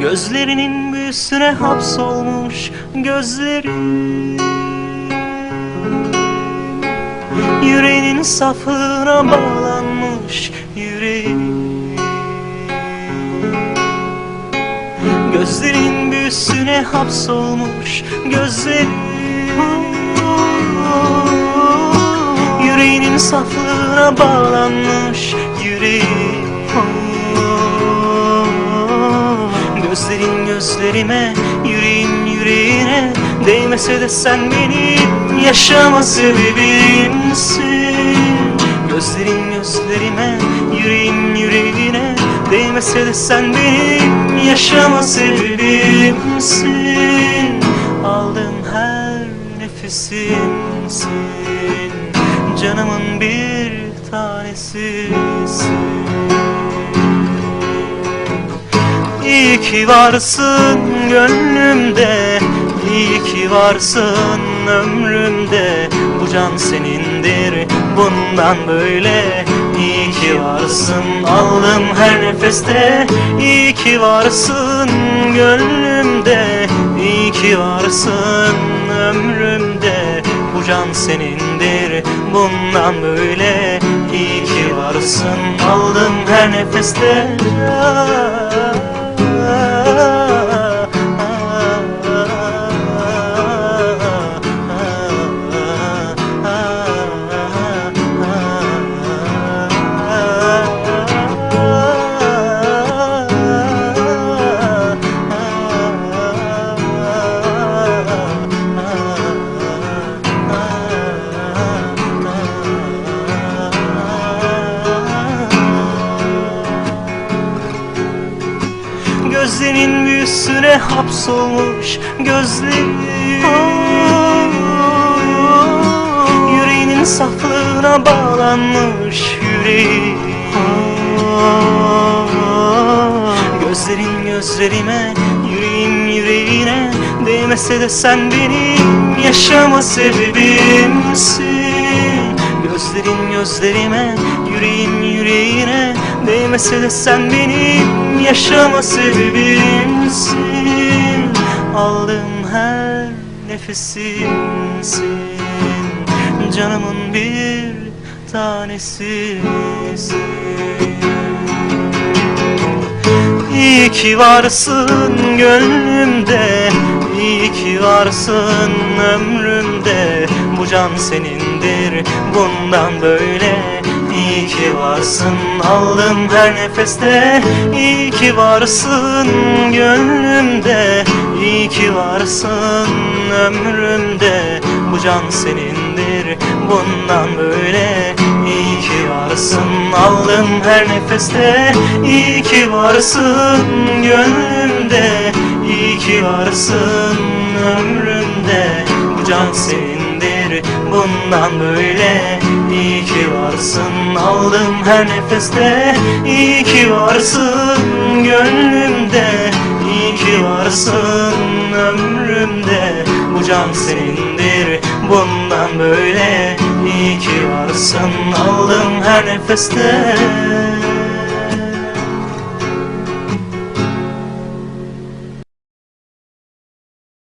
Gözlerinin büyüsüne hapsolmuş gözleri. Yüreğinin saflığına bağlanmış yüreği. Gözlerin büyüsüne hapsolmuş gözleri. Yüreğinin saflığına bağlanmış yüreği gözlerime, yüreğin yüreğine. Değmese de sen benim yaşama sebebimsin Gözlerin gözlerime, yüreğin yüreğine. Değmese de sen benim yaşama sebebimsin Aldığım her nefesimsin Canımın bir tanesisin İyi ki varsın gönlümde İyi ki varsın ömrümde. Bu can senindir bundan böyle. İyi ki varsın aldım her nefeste. İyi ki varsın gönlümde İyi ki varsın ömrümde. Bu can senindir bundan böyle. İyi ki varsın aldım her nefeste Gözlerinin büyüsüne hapsolmuş gözleri. Yüreğinin saflığına bağlanmış yüreği. Gözlerin gözlerime, yüreğin yüreğine Değmese de sen benim yaşama sebebimsin Gözlerin gözlerime, yüreğin yüreğine Değmese de sen benim yaşama sebebimsin. Aldığım her nefesimsin. Canımın bir tanesisin. İyi ki varsın gönlümde İyi ki varsın ömrümde. Bu can senindir bundan böyle İyi ki varsın aldım her nefeste. İyi ki varsın gönlümde. İyi ki varsın ömrümde. Bu can senindir bundan böyle. İyi ki varsın aldım her nefeste. İyi ki varsın gönlümde. İyi ki varsın ömrümde. Bu can senindir bundan böyle İyi ki varsın aldım her nefeste. İyi ki varsın gönlümde. İyi ki varsın ömrümde. Bu can senindir bundan böyle. İyi ki varsın aldım her nefeste